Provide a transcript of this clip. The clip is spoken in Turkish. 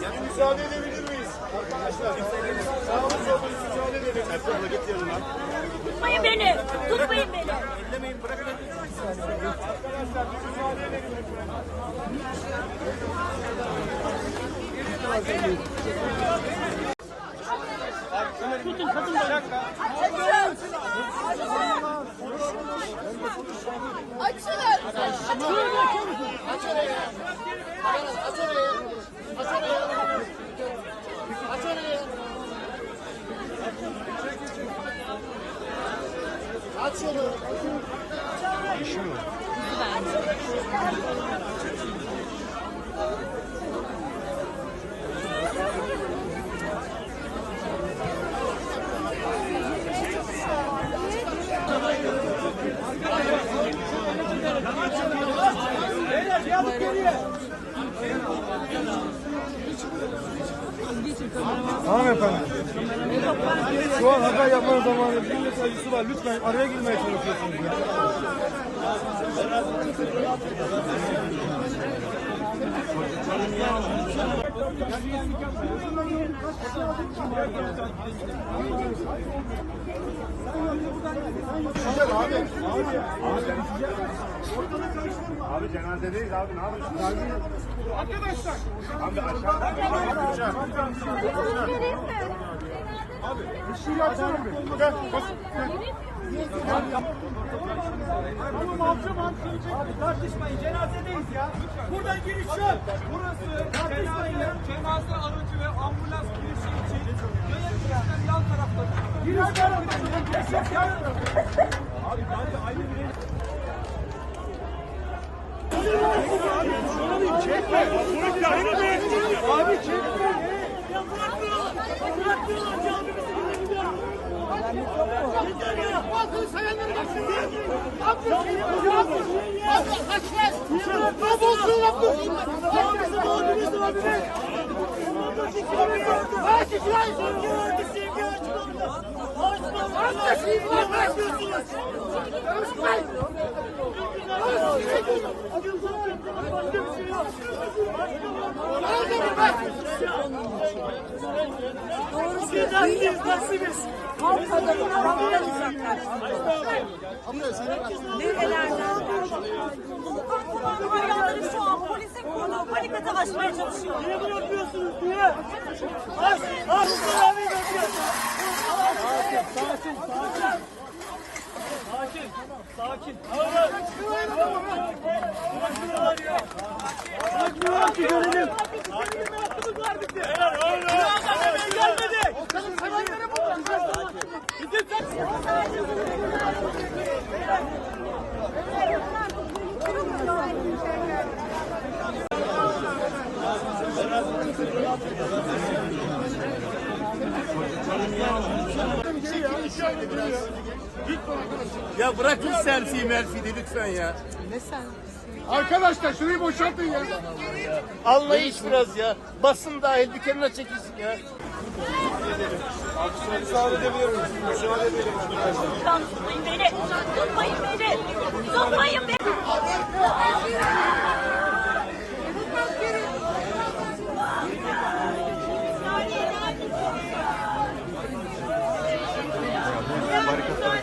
Müsaade edebilir miyiz? Arkadaşlar. Sağımız solumuz müsaade edelim. Abla git yanına. Tutmayın beni. Tutmayın beni. Ellemeyin bırakın. Arkadaşlar bir edelim lütfen. Hanımefendi. Şu an hata yapmanın zamanı. Bir mesajcısı var. Lütfen araya girmeye çalışıyorsunuz ya. Abi cenazedeyiz abi ne yapıyorsun? Arkadaşlar. Abi aşağıda. Abi ışığı açalım bir. Gel bas. Tamam amcam amcayacak. Abi tartışmayın cenazedeyiz ya. Buradan giriş yok. Burası cenaze, cenaze aracı ve ambulans girişi için girişten yan tarafta. Giriş tarafta. Giriş tarafta. Abi bence aynı bir Abi çekme. Mermi çok mu? Bakın sayanları bakın. Kaç kaç. Halk adamı kapıdan uzaklaştırıyor. Nerelerden? Sokaktalar hayranları şu an polisin kurduğu panik atak açmaya çalışıyor. Niye bunu yapıyorsunuz niye? Aç! Aç! Abi yapıyorsun! Sakin, sakin, sakin. Sakin, sakin. Görelim. Bizim hakkımız var bize. Helal, oğlum. Biraz gelmedi. O kadın sevenlere bu. Bizim Ya bırakın selfie merfidi lütfen ya. Arkadaşlar şurayı boşaltın ya. Anlayış biraz ya. Basın dahil bir kenara çekilsin ya. Müsaade edebilir miyiz? Müsaade edelim. Lütfen